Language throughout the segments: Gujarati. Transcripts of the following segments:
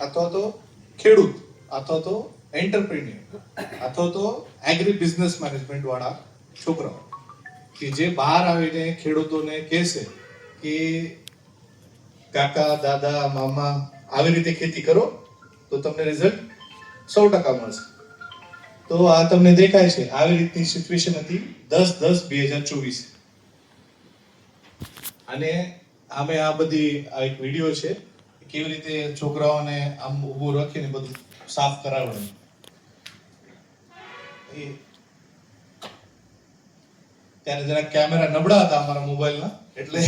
અથવા તો ખેડૂત, અથવા તો એન્ટરપ્રિન્યોર અથવા તો એગ્રી બિઝનેસ મેનેજમેન્ટ વાળા છોકરાઓ, કે જે બહાર આવીને ખેડૂતોને કહેશે કે, કાકા, દાદા, મામા, આવી રીતે ખેતી કરો, તો તમને રિઝલ્ટ સો ટકા મળશે. તો આ તમને દેખાય છે, આવી રીતની સિચ્યુએશન હતી દસ દસ બે હજાર ચોવીસ. અને આમે આ બધી આ એક વીડિયો છે કેવી રીતે છોકરાઓને આમ ઊભું રાખીને બધું સાફ કરાવડે ત્યારે જરા કેમેરા નબળા હતા અમારા મોબાઈલના એટલે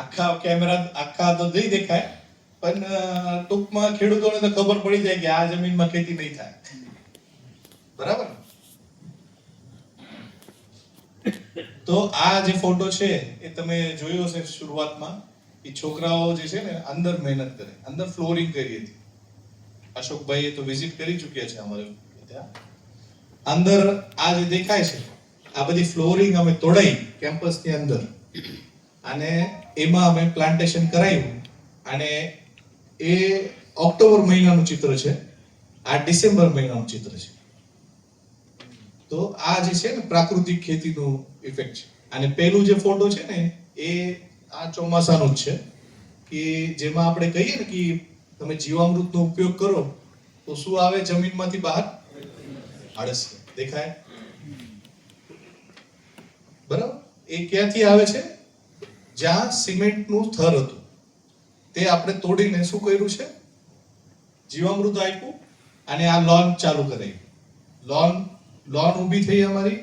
આખા કેમેરા આખા તો નહીં દેખાય, પણ ટૂંકમાં ખેડૂતોને તો ખબર પડી જાય કે આ જમીનમાં ખેતી નહીં થાય. બરાબર? તો આ જે ફોટો છે એ તમે જોયો હશે શરૂઆતમાં? એ છોકરાઓ જે છે ને અંદર મહેનત કરે, અંદર ફ્લોરિંગ કરી હતી. અશોકભાઈ તો વિઝિટ કરી ચૂક્યા છે અમારે ત્યાં. અંદર આ જે દેખાય છે, આ બધી ફ્લોરિંગ અમે તોડાઈ કેમ્પસની અંદર. અને એમાં અમે પ્લાન્ટેશન કરાવ્યું અને એ ઓક્ટોબર મહિનાનું ચિત્ર છે, આ ડિસેમ્બર મહિનાનું ચિત્ર છે. તો આ જે છે ને પ્રાકૃતિક ખેતીનું ઇફેક્ટ છે. અને પેલું જે ફોટો છે ને, એ આ ચોમાસાનું જ છે કે જેમાં આપણે કહીએ ને કે તમે જીવામૃતનો ઉપયોગ કરો, તો શું આવે? જમીનમાંથી બહાર આળસિયા દેખાય. બરાબર? એ ક્યાંથી આવે છે? જ્યાં સિમેન્ટનું થર હતું. તે આપણે તોડીને શું કર્યું છે? જીવામૃત આપ્યું અને આ લોન ચાલુ કરાવી લોન લોન ઊભી થઈ અમારી.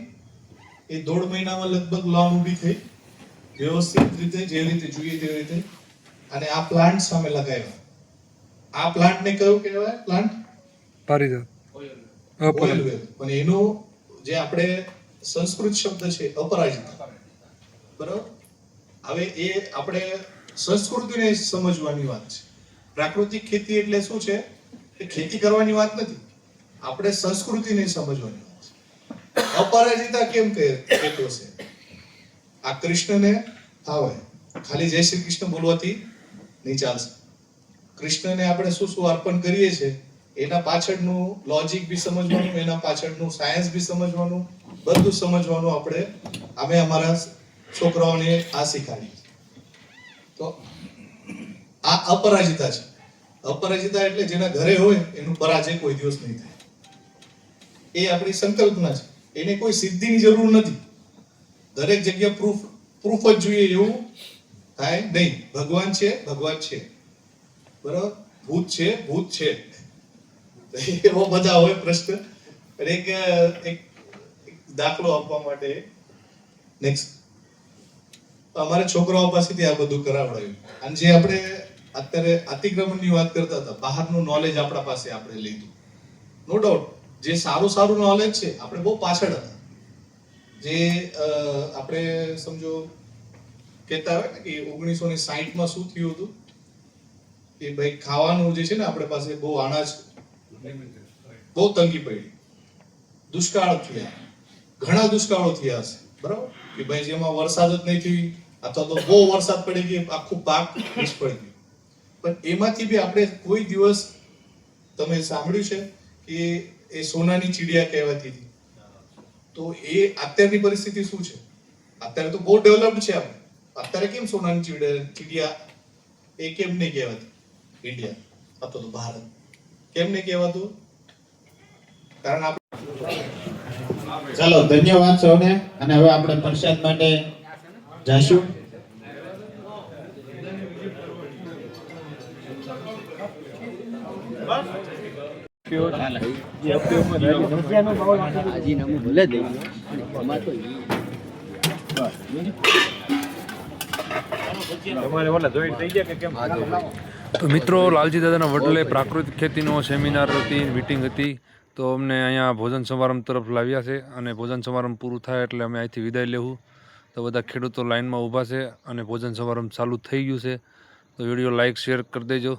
એ દોઢ મહિનામાં લગભગ લોન ઊભી થઈ. વ્યવસ્થિત રીતે જે રીતે જોઈએ તેવી રીતે. અને આ પ્લાન્ટ સામે લગાવ્યા. આ પ્લાન્ટને કયું કહેવાય? પ્લાન્ટ પારિજાત. ઓઇલ વેલ પણ એનો જે આપણે સંસ્કૃત શબ્દ છે અપરાજિતા. બરાબર? હવે એ આપણે સંસ્કૃતિને સમજવાની વાત છે. પ્રાકૃતિક ખેતી એટલે શું છે? એ ખેતી કરવાની વાત નથી. આપણે સંસ્કૃતિને સમજવાની વાત છે. અપરાજિતા કેમ કહે છે? આ કૃષ્ણને આવે. ખાલી જય શ્રી કૃષ્ણ બોલવાથી નહીં ચાલશે. કૃષ્ણને આપણે શું શું અર્પણ કરીએ છીએ? એના પાછળનું લોજિક બી સમજવાનું, એના પાછળનું સાયન્સ બી સમજવાનું, બધું સમજવાનું આપણે અમે અમારા છોકરાઓને આ શીખાડીએ તો આ અપરાજિતા છે. અપરાજિતા એટલે જેના ઘરે હોય એનું પરાજય કોઈ દિવસ નહીં થાય. એ આપણી સંકલ્પના છે. એને કોઈ સિદ્ધિની જરૂર નથી. દરેક જગ્યા પ્રૂફ પ્રૂફ જ જોઈએ એવું થાય નહીં. ભગવાન છે ભગવાન છે. બરાબર? ભૂત છે ભૂત છે. એવો બધા હોય પ્રશ્ન. અને એક એક દાખલો આપવા માટે નેક્સ્ટ અમારે છોકરાઓ પાસેથી આ બધું કરાવડાયું. અને જે આપણે અત્યારે અતિક્રમણની વાત કરતા હતા, બહારનું નોલેજ આપણા પાસે આપણે લીધું. નો ડાઉટ જે સારું સારું નોલેજ છે, આપણે બહુ પાછળ હતા. જે આપણે સમજો કહેતા હોય ને કે ઓગણીસો ને સાહીઠમાં શું થયું હતું? કે ભાઈ ખાવાનું જે છે ને આપણે પાસે બહુ અનાજ બહુ તંગી પડી. દુષ્કાળ થયા. ઘણા દુષ્કાળો થયા છે બરાબર? કે ભાઈ જેમાં વરસાદ જ નહીં થઈ અથવા તો બહુ વરસાદ પડી ગયો આખું પાક નિષ્ફળ ગયું. પણ એમાંથી બી આપણે કોઈ દિવસ, તમે સાંભળ્યું છે કે એ સોનાની ચીડિયા કહેવાતી હતી? તો એ અત્યારની પરિસ્થિતિ શું છે? અત્યારે તો બહુ ડેવલપ્ડ છે આપણે અત્યારે કેમ સોનાની ચીડિયા ચીડિયા? એ કેમ નહીં કહેવાતું? ઇન્ડિયા અથવા તો ભારત. કેમ નહીં કહેવાતું? કારણ આપણે ચાલો ધન્યવાદ સૌને. અને હવે આપણે પ્રસાદ માટે જાશું. ભલે દઈ તો મિત્રો લાલજી દાદાના વડલે પ્રાકૃતિક ખેતીનો સેમિનાર હતી મિટિંગ હતી. તો અમને અહીંયા ભોજન સમારંભ તરફ લાવ્યા છે અને ભોજન સમારંભ પૂરું થાય એટલે અમે અહીંથી વિદાય લેવું. તો બધા ખેડૂતો લાઈનમાં ઊભા છે અને ભોજન સમારંભ ચાલુ થઈ ગયું છે. તો વીડિયો લાઈક શેર કરી દેજો.